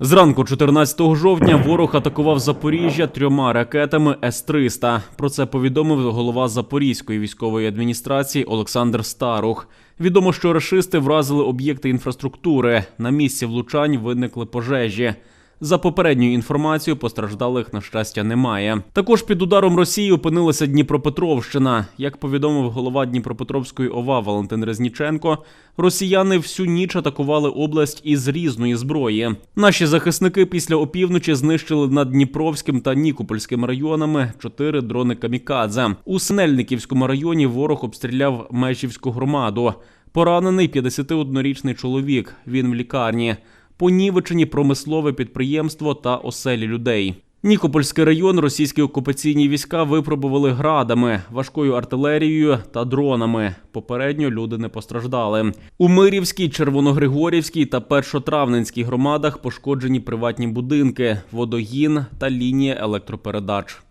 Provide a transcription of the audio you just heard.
Зранку 14 жовтня ворог атакував Запоріжжя трьома ракетами С-300. Про це повідомив голова Запорізької військової адміністрації Олександр Старух. Відомо, що рашисти вразили об'єкти інфраструктури. На місці влучань виникли пожежі. За попередньою інформацією, постраждалих на щастя немає. Також під ударом Росії опинилася Дніпропетровщина. Як повідомив голова Дніпропетровської ОВА Валентин Резніченко, росіяни всю ніч атакували область із різної зброї. Наші захисники після опівночі знищили над Дніпровським та Нікопольським районами чотири дрони камікадзе. У Синельниківському районі ворог обстріляв Межівську громаду. Поранений 51-річний чоловік. Він в лікарні понівечені промислове підприємство та оселі людей. Нікопольський район російські окупаційні війська випробували градами, важкою артилерією та дронами. Попередньо люди не постраждали. У Мирівській, Червоногригорівській та Першотравненській громадах пошкоджені приватні будинки, водогін та лінія електропередач.